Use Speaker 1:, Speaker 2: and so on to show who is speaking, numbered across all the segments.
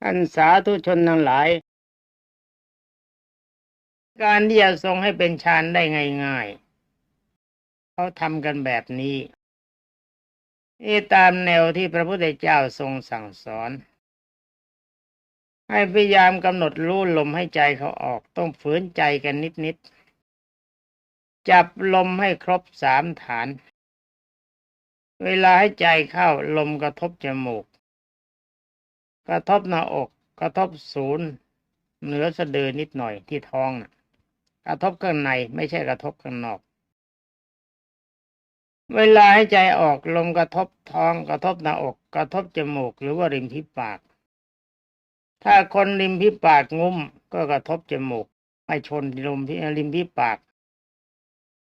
Speaker 1: ท่านสาธุชนทั้งหลาย การที่จะทรงให้เป็นฌานได้ง่ายๆเขาทำกันแบบนี้นี่ตามแนวที่พระพุทธเจ้าทรงสั่งสอน ให้พยายามกำหนดรู้ลมให้ใจเขาออก ต้องฝืนใจกันนิดๆ จับลมให้ครบสามฐาน เวลาให้ใจเข้าลมกระทบจมูก กระทบหน้าอก กระทบศูนย์เหนือสะดือนิดหน่อยที่ท้องน่ะกระทบข้างในไม่ใช่กระทบข้างนอก เวลาให้ใจออกลมกระทบท้อง กระทบหน้าอก กระทบจมูก หรือว่าริมที่ปาก ถ้าคนริมที่ปากงุ้มก็กระทบจมูกไม่ชนลมที่ริมที่ปาก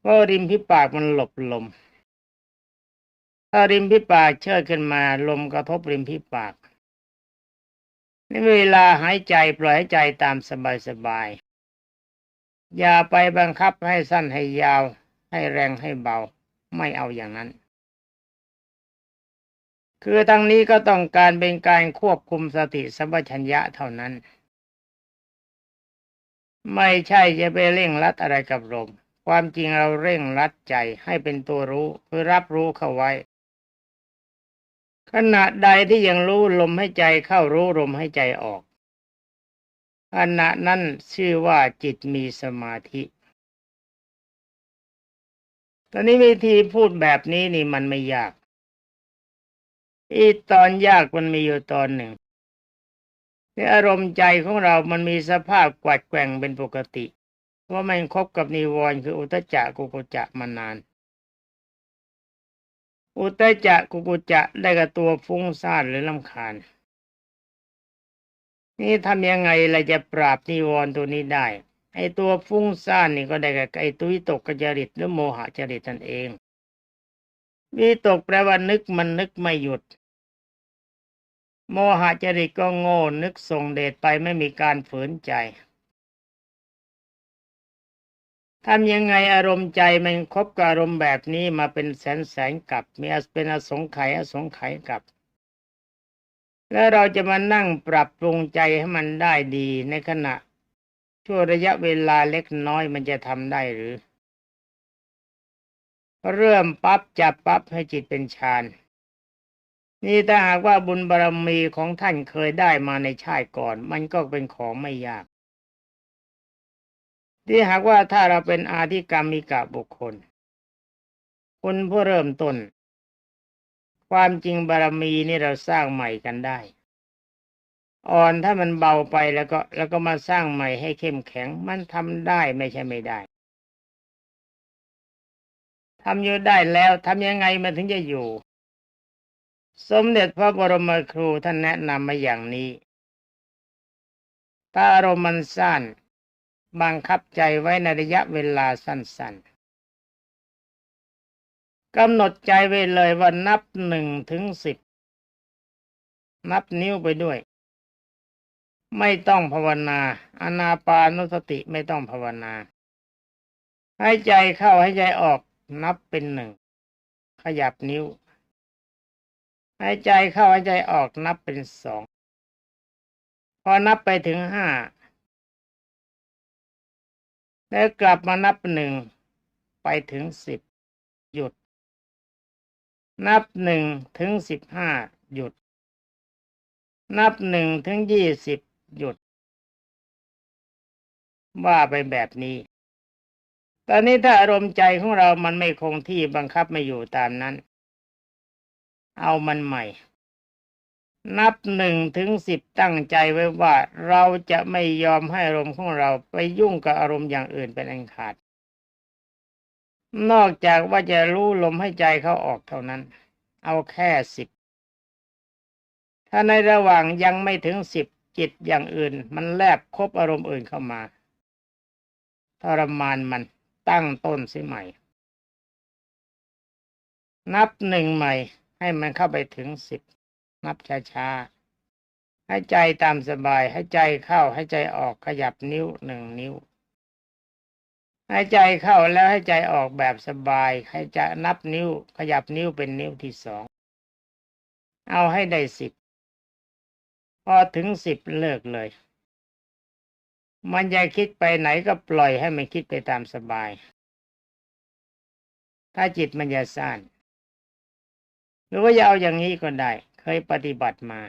Speaker 1: เพราะริมที่ปากมันหลบลม ถ้าริมที่ปากเชิดขึ้นมา ลมกระทบริมที่ปาก ในเวลาหายใจปล่อยให้ใจตามสบายๆอย่าไปบังคับให้สั้นให้ยาว ให้แรงให้เบา ไม่เอาอย่างนั้น คือทั้งนี้ก็ต้องการเป็นการควบคุมสติสัมปชัญญะเท่านั้น ไม่ใช่จะไปเร่งรัดอะไรกับลมความจริงเราเร่งรัดใจให้เป็นตัวรู้คือรับรู้เข้าไว้ ขณะใดที่ยังรู้ลมให้ใจเข้ารู้ลมให้ใจออกขณะนั้นชื่อว่าจิตมีสมาธิ ตอนนี้วิธีพูดแบบนี้นี่มันไม่ยาก อีตอนยากมันมีอยู่ตอนหนึ่งที่อารมณ์ใจของเรามันมีสภาพกวัดแกว่งเป็นปกติ เพราะมันคบกับนิวรณ์คืออุตจจะกุกุจะมานาน อุตจจะกุกุจะได้กับตัวฟุ้งซ่านหรือลำคาญ นี่ทำยังไงเราจะปราบนิวรณ์ตัวนี้ได้ ไอตัวฟุ้งซ่านนี่ก็ได้กับไอตุยตกกจริตหรือโมหะจริตนั่นเองวิตกแปลว่านึกมันนึกไม่หยุด โมหะจริตก็โง่นึกส่งเดชไปไม่มีการฝืนใจ ทำยังไงอารมณ์ใจมันคบกับอารมณ์แบบนี้มาเป็นแสนแสนกับมีเป็นอสงไขยอสงไขยกับ แล้วเราจะมานั่งปรับปรุงใจให้มันได้ดีในขณะช่วงระยะเวลาเล็กน้อยมันจะทำได้หรือ เริ่มปั๊บจับปั๊บให้จิตเป็นฌานนี่ถ้าหากว่าบุญบารรมีของท่านเคยได้มาในชาติก่อน มันก็เป็นของไม่ยาก ที่หากว่าถ้าเราเป็นอาธิกรรมิกะบุคคล คนผู้เริ่มต้น ความจริงบารรมีนี่เราสร้างใหม่กันได้ อ่อนถ้ามันเบาไปแล้วก็แล้วก็มาสร้างใหม่ให้เข้มแข็งมันทำได้ไม่ใช่ไม่ได้ทำอยู่ได้แล้วทำยังไงมันถึงจะอยู่ สมเด็จพระบรมครูท่านแนะนำมาอย่างนี้ ถ้าอารมณ์มันสั้น บังคับใจไว้ในระยะเวลาสั้นๆกำหนดใจไว้เลยว่านับหนึ่งถึงสิบ นับนิ้วไปด้วย ไม่ต้องภาวนา อนาปานุสติไม่ต้องภาวนาให้ใจเข้าให้ใจออกนับเป็นหนึ่ง ขยับนิ้วหายใจเข้าหายใจออกนับเป็นสอง พอนับไปถึงห้า แล้วกลับมานับหนึ่งไปถึงสิบหยุด นับหนึ่งถึงสิบห้าหยุด นับหนึ่งถึงยี่สิบหยุด ว่าไปแบบนี้ ตอนนี้ถ้าอารมณ์ใจของเรามันไม่คงที่บังคับไม่อยู่ตามนั้น เอามันใหม่ นับหนึ่งถึงสิบตั้งใจไว้ว่า เราจะไม่ยอมให้อารมณ์ของเราไปยุ่งกับอารมณ์อย่างอื่นเป็นอันขาด นอกจากว่าจะรู้ลมให้ใจเขาออกเท่านั้น เอาแค่สิบถ้าในระหว่างยังไม่ถึงสิบจิตอย่างอื่น มันแลบคบอารมณ์อื่นเข้ามาทรมานมันตั้งต้นสียใหม่ นับหนึ่งใหม่ให้มันเข้าไปถึงสิบ นับช้าๆ ให้ใจตามสบาย ให้ใจเข้า ให้ใจออกขยับนิ้วหนึ่งนิ้ว ให้ใจเข้าแล้วให้ใจออกแบบสบาย ให้จะนับนิ้ว ขยับนิ้วเป็นนิ้วที่สอง เอาให้ได้สิบ พอถึงสิบเลิกเลย มันจะคิดไปไหนก็ปล่อยให้มันคิดไปตามสบาย ถ้าจิตมันจะสั้นหรือว่าจะเอาอย่างนี้ก็ได้ ยปฏิบัติมา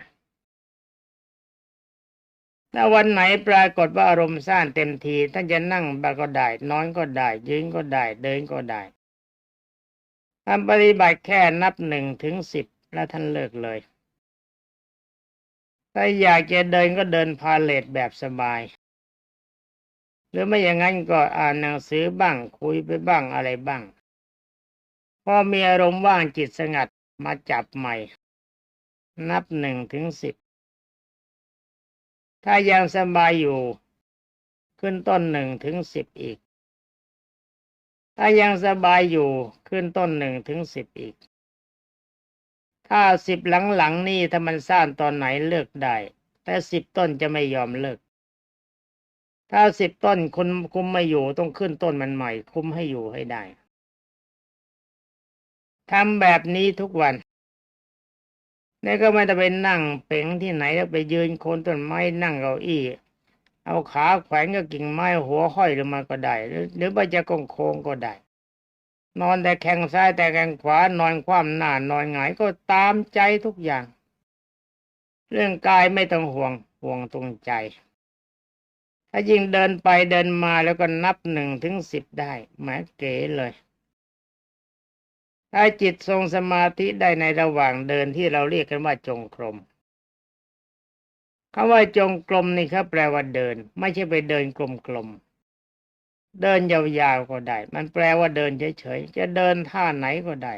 Speaker 1: ถ้าวันไหนปรากฏว่าอารมณ์สั้นเต็มทีท่านจะนั่งบาก็ได้นอนก็ได้ ยืนก็ได้ เดินก็ได้ทำปฏิบัติแค่นับหนึ่งถึงสิบแล้วท่านเลิกเลย ถ้าอยากจะเดินก็เดินพาเลทแบบสบาย หรือไม่อย่างนั้นก็อ่านหนังสือบ้างคุยไปบ้างอะไรบ้างพอมีอารมณ์ว่างจิตสงัดมาจับใหม่ นับหนึ่งถึงสิบ ถ้ายังสบายอยู่ ขึ้นต้นหนึ่งถึงสิบอีก ถ้ายังสบายอยู่ขึ้นต้นหนึ่งถึงสิบอีก ถ้าสิบหลังๆนี่ถ้ามันสร้างตอนไหนเลิกได้ แต่สิบต้นจะไม่ยอมเลิก ถ้าสิบต้นคุณคุมไม่อยู่ต้องขึ้นต้นมันใหม่ คุมให้อยู่ให้ได้ทำแบบนี้ทุกวัน นี่ก็ไม่ต้องไปนั่งเป่งที่ไหนแล้วไปยืนโคนต้นไม้นั่งเก้าอี้ เอาขาแขวนกับกิ่งไม้หัวห้อยลงมาก็ได้ หรือว่าจะกงโค้งก็ได้ นอนแต่แข้งซ้ายแต่แข้งขวานอนคว่ำหน้านอนหงายก็ตามใจทุกอย่าง เรื่องกายไม่ต้องห่วงห่วงตรงใจ ถ้ายิ่งเดินไปเดินมาแล้วก็นับหนึ่งถึงสิบได้แหมเก๋เลย ถ้าจิตทรงสมาธิได้ในระหว่างเดินที่เราเรียกกันว่าจงกรมคำว่าจงกรมนี่ครับแปลว่าเดิน ไม่ใช่ไปเดินกลมๆเดินยาวๆก็ได้ มันแปลว่าเดินเฉยๆจะเดินท่าไหนก็ได้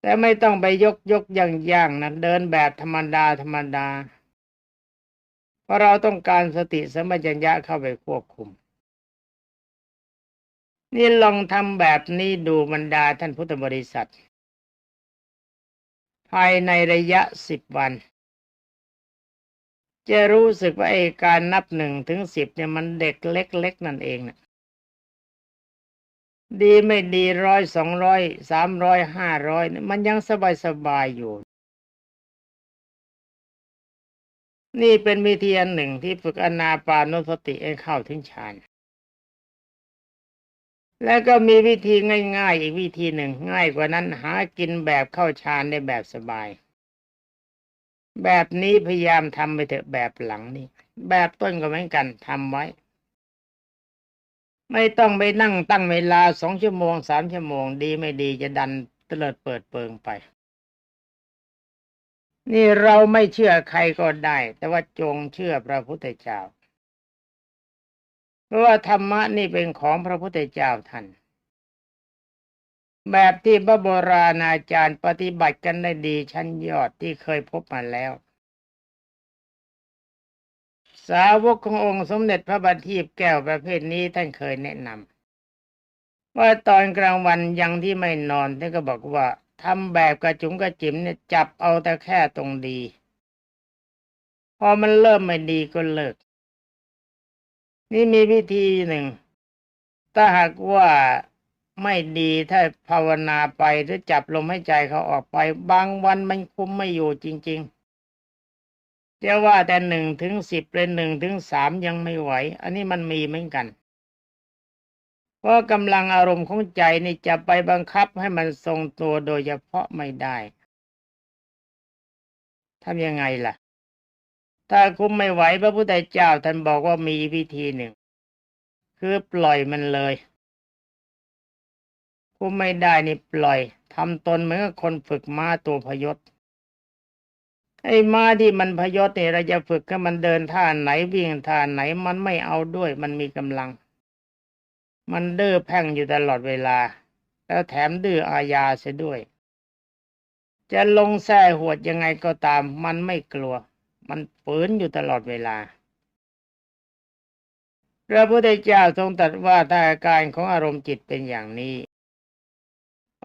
Speaker 1: แต่ไม่ต้องไปยกยกย่างย่างนะเดินแบบธรรมดาธรรมดา เพราะเราต้องการสติสมัญญะเข้าไปควบคุม นี่ลองทำแบบนี้ดูบรรดาท่านพุทธบริษัท ภายในระยะสิบวัน จะรู้สึกว่าไอ้การนับหนึ่งถึงสิบเนี่ยมันเด็กเล็กๆนั่นเองนะดีไม่ดีร้อยสองร้อยสามร้อยห้าร้อยเนี่ยมันยังสบายๆอยู่ นี่เป็นวิธีอันหนึ่งที่ฝึกอนาปานุสติให้เข้าถึงฌาน แล้วก็มีวิธีง่าย ๆ อีกวิธีหนึ่งง่ายกว่านั้นหากินแบบเข้าฌานได้แบบสบาย แบบนี้พยายามทำไปเถอะแบบหลังนี่แบบต้นก็เหมือนกันทำไว้ ไม่ต้องไปนั่งตั้งเวลาสองชั่วโมงสามชั่วโมงดีไม่ดีจะดันเตลิดเปิดเปิงไป นี่เราไม่เชื่อใครก็ได้ แต่ว่าจงเชื่อพระพุทธเจ้า เพราะว่าธรรมะนี่เป็นของพระพุทธเจ้าท่านแบบที่พระโบราณอาจารย์ปฏิบัติกันได้ดีชั้นยอดที่เคยพบมาแล้ว สาวกขององค์สมเด็จพระบัณฑิตแก้วประเภทนี้ท่านเคยแนะนำว่าตอนกลางวันยังที่ไม่นอนท่านก็บอกว่าทำแบบกระจุงกระจิ๋มเนี่ยจับเอาแต่แค่ตรงดี พอมันเริ่มไม่ดีก็เลิก นี่มีวิธีหนึ่ง ถ้าหากว่าไม่ดีถ้าภาวนาไปหรือจับลมให้ใจเขาออกไป บางวันมันคุมไม่อยู่จริงๆจะว่าแต่หนึ่งถึงสิบเลยหนึ่งถึงสามยังไม่ไหว อันนี้มันมีเหมือนกัน เพราะกำลังอารมณ์ของใจนี่จะไปบังคับให้มันทรงตัวโดยเฉพาะไม่ได้ทำยังไงล่ะ ถ้าคุมไม่ไหวพระพุทธเจ้าท่านบอกว่ามีวิธีหนึ่ง คือปล่อยมันเลย คุมไม่ได้นี่ปล่อยทำตนเหมือนคนฝึกม้าตัวพยศไอ้ม้าที่มันพยศเนี่ยเราจะฝึกให้มันเดินท่าไหนวิ่งท่าไหนมันไม่เอาด้วย มันมีกำลัง มันดื้อแพ่งอยู่ตลอดเวลา แล้วแถมดื้ออาญาเสียด้วย จะลงแส้หวดยังไงก็ตาม มันไม่กลัว มันฝืนอยู่ตลอดเวลา พระพุทธเจ้าทรงตรัสว่าถ้าอาการของอารมณ์จิตเป็นอย่างนี้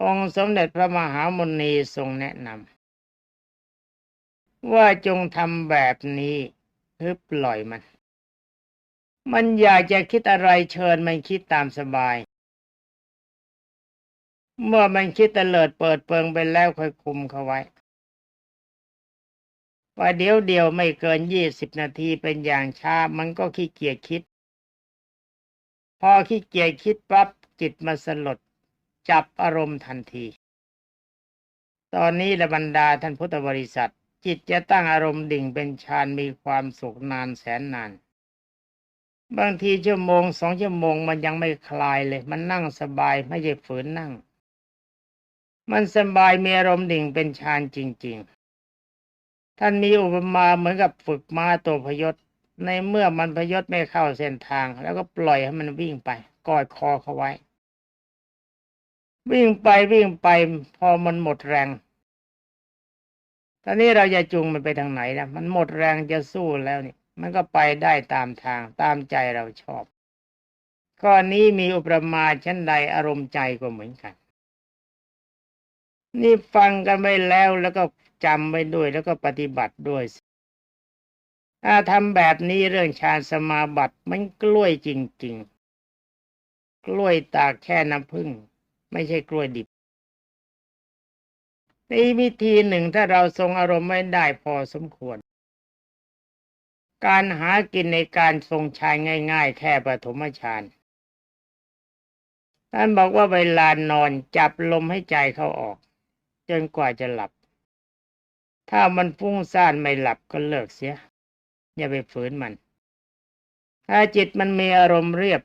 Speaker 1: องค์สมเด็จพระมหามุนีทรงแนะนำว่าจงทำแบบนี้คือปล่อยมัน มันอยากจะคิดอะไรเชิญมันคิดตามสบาย เมื่อมันคิดเตลิดเปิดเปิงไปแล้วค่อยคุมเขาไว้ ว่าเดี๋ยวเดียวไม่เกินยี่สิบนาทีเป็นอย่างช้ามันก็ขี้เกียจคิด พอขี้เกียจคิดปั๊บจิตมาสลด จับอารมณ์ทันที ตอนนี้ละบรรดาท่านพุทธบริษัท จิตจะตั้งอารมณ์ดิ่งเป็นฌานมีความสุขนานแสนนานบางทีชั่วโมงสองชั่วโมงมันยังไม่คลายเลย มันนั่งสบายไม่ใช่ฝืนนั่ง มันสบายมีอารมณ์ดิ่งเป็นฌานจริงๆ ท่านมีอุปมาเหมือนกับฝึกม้าตัวพยศ ในเมื่อมันพยศไม่เข้าเส้นทาง แล้วก็ปล่อยให้มันวิ่งไปกอดคอเขาไว้ วิ่งไปวิ่งไปพอมันหมดแรง ตอนนี้เราจะจูงมันไปทางไหนนะมันหมดแรงจะสู้แล้วนี่มันก็ไปได้ตามทางตามใจเราชอบข้อนี้มีอุปมาชั้นใดอารมณ์ใจก็เหมือนกัน นี่ฟังกันไปแล้วแล้วก็ จำไว้ด้วยแล้วก็ปฏิบัติด้วยถ้าทำแบบนี้เรื่องฌานสมาบัติมันกล้วยจริง ๆ กล้วยตากแค่น้ำผึ้งไม่ใช่กล้วยดิบในวิธีหนึ่งถ้าเราทรงอารมณ์ไม่ได้พอสมควร การหากินในการทรงฌานง่าย ๆ แค่ปฐมฌานท่านบอกว่าเวลานอนจับลมให้ใจเข้าออก จนกว่าจะหลับ ถ้ามันฟุ้งซ่านไม่หลับก็เลิกเสีย อย่าไปฝืนมัน ถ้าจิตมันมีอารมณ์เรียบ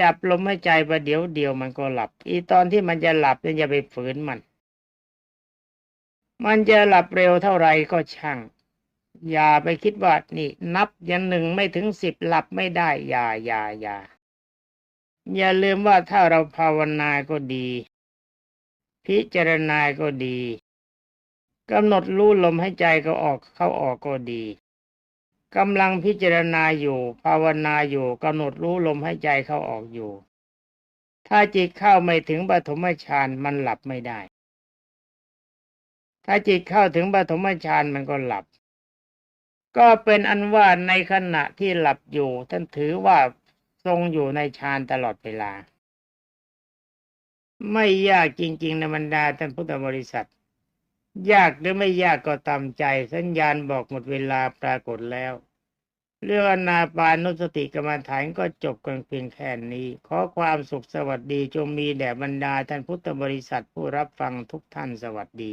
Speaker 1: จับลมให้ใจประเดี๋ยวเดียวมันก็หลับ อีตอนที่มันจะหลับเนี่ยอย่าไปฝืนมัน มันจะหลับเร็วเท่าไหร่ก็ช่าง อย่าไปคิดว่านี่ นับยันหนึ่งไม่ถึงสิบหลับไม่ได้ อย่าอย่าอย่าอย่าลืมว่าถ้าเราภาวนาก็ดี พิจารณาก็ดี กำหนดรู้ลมให้ใจก็ออกเข้าออกก็ดีกำลังพิจารณาอยู่ ภาวนาอยู่กำหนดรู้ลมให้ใจเข้าออกอยู่ ถ้าจิตเข้าไม่ถึงปฐมฌานมันหลับไม่ได้ ถ้าจิตเข้าถึงปฐมฌานมันก็หลับ ก็เป็นอันว่าในขณะที่หลับอยู่ ท่านถือว่าทรงอยู่ในฌานตลอดเวลา ไม่ยากจริง ๆ ในบรรดาท่านพุทธบริษัท ยากหรือไม่ยากก็ตามใจ สัญญาณบอกหมดเวลาปรากฏแล้ว เรื่องอนาปานุสติกรรมฐานก็จบกันเพียงแค่นี้ ขอความสุขสวัสดีจงมีแด่บรรดาท่านพุทธบริษัทผู้รับฟังทุกท่านสวัสดี